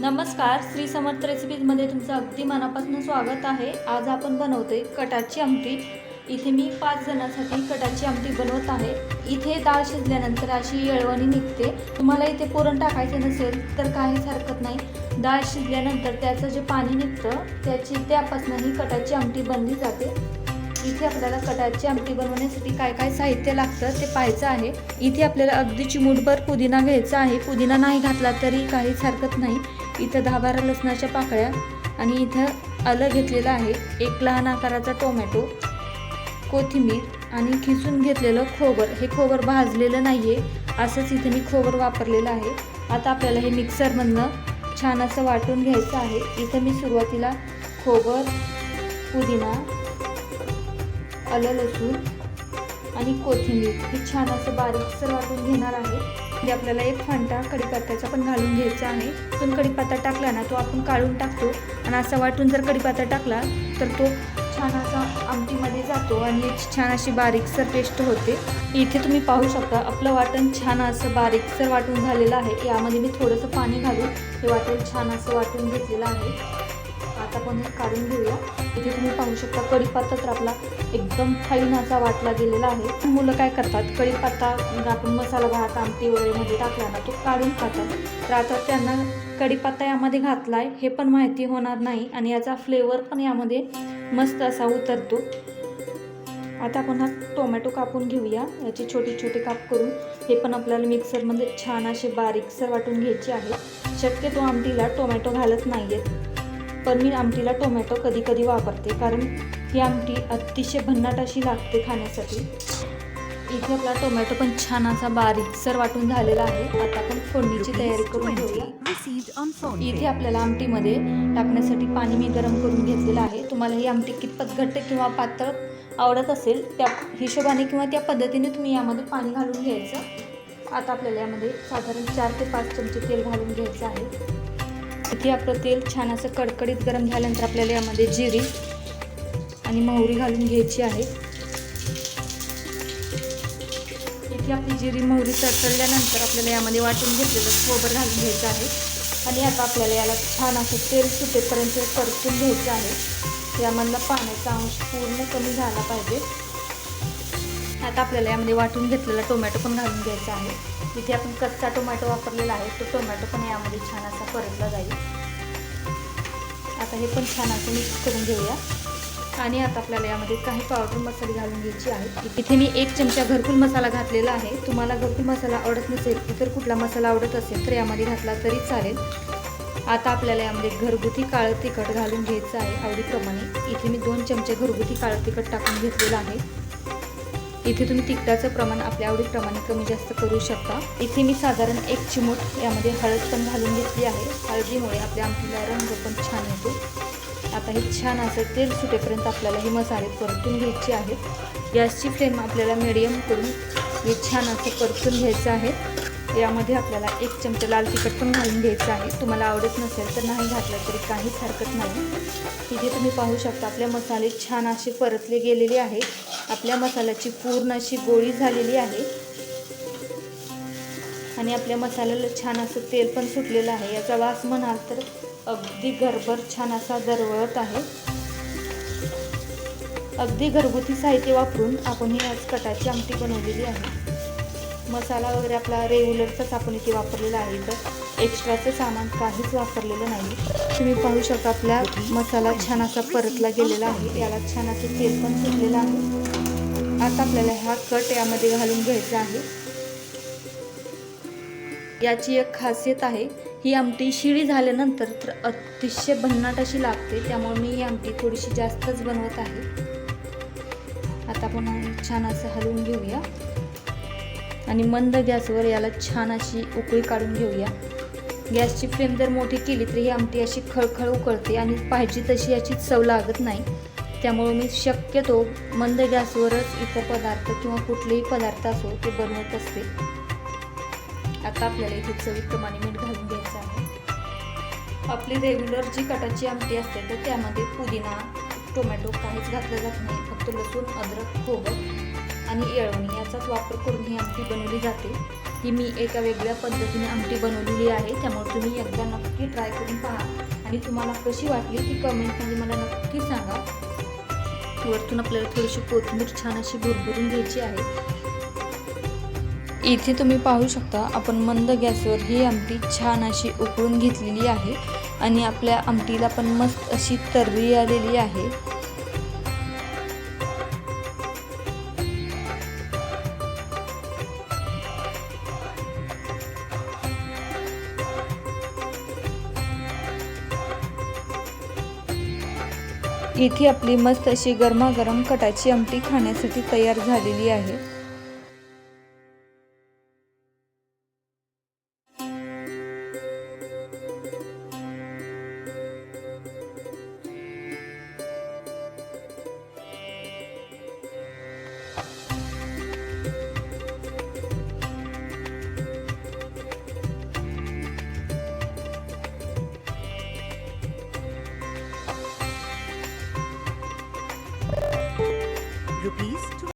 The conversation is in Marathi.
नमस्कार श्री समर्थ रेसिपीजमध्ये तुमचं अगदी मनापासून स्वागत आहे. आज आपण बनवतोय कटाची आमटी. इथे मी पाच जणांसाठी कटाची आमटी बनवत आहे. इथे डाळ शिजल्यानंतर अशी येळवणी निघते. तुम्हाला इथे पुरण टाकायचं नसेल तर काहीच हरकत नाही. डाळ शिजल्यानंतर त्याचं जे पाणी निघतं त्याची त्यापासून ही कटाची आमटी बनली जाते. इथे आपल्याला कटाची आमटी बनवण्यासाठी काय काय साहित्य लागतं ते पाहायचं आहे. इथे आपल्याला अगदी चिमूटभर पुदिना घ्यायचा आहे. पुदिना नाही घातला तरी काहीच हरकत नाही. इथं दहा बारा लसणाच्या पाकळ्या आणि इथं आलं घेतलेलं आहे एक लहान आकाराचा टोमॅटो कोथिंबीर आणि खिसून घेतलेलं खोबर. हे खोबर भाजलेलं नाही आहे असंच इथे मी खोबर वापरलेलं आहे. आता आपल्याला हे मिक्सरमधनं छान असं वाटून घ्यायचं आहे. इथं मी सुरुवातीला खोबर पुदिना आलं लसूण आणि कोथिंबीर हे छान असं बारीकसर वाटून घेणार आहे. म्हणजे आपल्याला एक फांटा कढीपत्त्याचा पण घालून घ्यायचा आहे. तिथून कढीपत्ता टाकला ना तो आपण काढून टाकतो. आणि असा वाटून जर कढीपत्ता टाकला तर तो छान असा आमटीमध्ये जातो आणि एक छान अशी बारीकसर पेस्ट होते. इथे तुम्ही पाहू शकता आपलं वाटण छान असं बारीकसर वाटून झालेलं आहे. यामध्ये मी थोडंसं पाणी घालून हे वाटण छान असं वाटून घेतलेलं आहे. आता आपण हे काढून घेऊया. इथे तुम्ही पाहू शकता कढीपत्ता तर आपला एकदम फाईन असा वाटला गेलेला आहे. मुलं काय करतात कढीपत्ता म्हणजे आपण मसाला भात आमटी वगैरेमध्ये टाकला ना तो काढून खातात. तर आता त्यांना कढीपत्ता यामध्ये घातला आहे हे पण माहिती होणार नाही आणि याचा फ्लेवर पण यामध्ये मस्त असा उतरतो. आता आपण हा टोमॅटो कापून घेऊया. याचे छोटे छोटे काप करून हे पण आपल्याला मिक्सरमध्ये छान असे बारीकसर वाटून घ्यायचे आहे. शक्यतो आमटीला टोमॅटो घालत नाही आहेत पण मी आमटीला टोमॅटो कधी कधी वापरते कारण ही आमटी अतिशय भन्नाट अशी लागते खाण्यासाठी. इथे आपला टोमॅटो पण छान असा बारीकसर वाटून झालेला आहे. आता आपण फोडणीची तयारी करून घेऊया. इथे आपल्याला आमटीमध्ये टाकण्यासाठी पाणी मी गरम करून घेतलेलं आहे. तुम्हाला ही आमटी कितपत घट्ट किंवा पातळ आवडत असेल त्या हिशोबाने किंवा त्या पद्धतीने तुम्ही यामध्ये पाणी घालून घ्यायचं. आता आपल्याला यामध्ये साधारण चार ते पाच चमचे तेल घालून घ्यायचं आहे. इथे आपलं तेल छान असं कडकडीत गरम झाल्यानंतर आपल्याला यामध्ये जिरी आणि मोहरी घालून घ्यायची आहे. इथे आपली जिरी मोहरी तडतडल्यानंतर आपल्याला यामध्ये वाटून घेतलेलं खोबर घालून घ्यायचं आहे. आणि आता आपल्याला याला छान असं तेल सुटेपर्यंत परतून घ्यायचं आहे. यामधला पाण्याचा अंश पूर्ण कमी झाला पाहिजे. आता आपल्याला यामध्ये वाटून घेतलेला टोमॅटो पण घालून घ्यायचा आहे. इथे आपण कच्चा टोमॅटो वापरलेला आहे. तो टोमॅटो पण यामध्ये छान असा परतला जाईल. आता हे पण छान असं मिक्स करून घेऊया. आणि आता आपल्याला यामध्ये काही पावडर मसाले घालून घ्यायचे आहेत. इथे मी एक चमचा घरकुल मसाला घातलेला आहे. तुम्हाला घरकुल मसाला आवडत नसेल इतर कुठला मसाला आवडत असेल तर यामध्ये घातला तरी चालेल. आता आपल्याला यामध्ये घरगुती काळं तिखट घालून घ्यायचं आहे. आवडीप्रमाणे. इथे मी दोन चमचे घरगुती काळं तिखट टाकून घेतलेलं आहे. इथे तुम्ही तिखटाचं प्रमाण आपल्या आवडीप्रमाणे कमी जास्त करू शकता. इथे मी साधारण एक चिमूट यामध्ये हळद पण घालून घेतली आहे. हळदीमुळे आपल्या आमटीला रंग पण छान येतो. आता हे छान असं तेल सुटेपर्यंत आपल्याला हे मसाले परतून घ्यायचे आहेत. गॅसची फ्लेम आपल्याला मिडियम करून हे छान असं परतून घ्यायचं आहे. यामध्ये आपल्याला एक चमचा लाल तिखट पण घालून घ्यायचं आहे. तुम्हाला आवडत नसेल तर नाही घातलं तरी काहीच हरकत नाही. तिथे तुम्ही पाहू शकता आपले मसाले छान असे परतले गेलेले आहे आपल्या मसाल्याची पूर्ण अशी गोळी झालेली आहे. आणि आपल्या मसाल्याला छान असं तेल पण सुटलेलं आहे. याचा वास म्हणाल तर अगदी घरभर छान असा दरवळत आहे. अगदी घरगुती साहित्य वापरून आपण ही आज कटाची आमटी बनवलेली आहे. मसाला वगैरे आपला रेग्युलरचाच आपण इथे वापरलेला आहे तर एक्स्ट्राचं सामान काहीच वापरलेलं नाही. तुम्ही पाहू शकता आपला मसाला छान असा परतला गेलेला आहे. याला छान असं तेल पण सुटलेलं आहे. आता आपल्याला हा कट यामध्ये घालून घ्यायचा आहे. याची एक खासियत आहे ही आमटी शिळी झाल्यानंतर तर अतिशय भन्नाट अशी लागते. त्यामुळे मी ही आमटी थोडीशी जास्तच बनवत आहे. आता आपण छान असं हलवून घेऊया. आणि मंद गॅसवर याला छान अशी उकळी काढून घेऊया. गॅसची फ्लेम जर मोठी केली तर ही आमटी अशी खळखळ उकळते आणि पाहिजे तशी याची चव लागत नाही. त्यामुळे मी शक्यतो मंद गॅसवरच इतर पदार्थ किंवा कुठलेही पदार्थ असो ते बनवत असते. आता आपल्याला इथे चवीप्रमाणे मीठ घालून घ्यायचं आहे. आपली रेग्युलर जी कटाची आमटी असते तर त्यामध्ये पुदिना टोमॅटो काहीच घातलं जात नाही. फक्त लसूण अद्रक खोबर आणि येळवणी याचाच वापर करून ही आमटी बनवली जाते. ही मी एका वेगळ्या पद्धतीने आमटी बनवलेली आहे. त्यामुळे तुम्ही एकदा नक्की ट्राय करून पहा. आणि तुम्हाला कशी वाटली ती कमेंटमध्ये मला नक्की सांगा. वरतून आपल्याला थोडीशी कोथिंबीर छान अशी भुरभुरून घ्यायची आहे. इथे तुम्ही पाहू शकता आपण मंद गॅसवर ही आमटी छान अशी उकळून घेतलेली आहे. आणि आपल्या आमटीला पण मस्त अशी तर्री आलेली आहे. इथे आपली मस्त अशी गरमागरम कटाची आमटी खाण्यासाठी तयार झालेली आहे.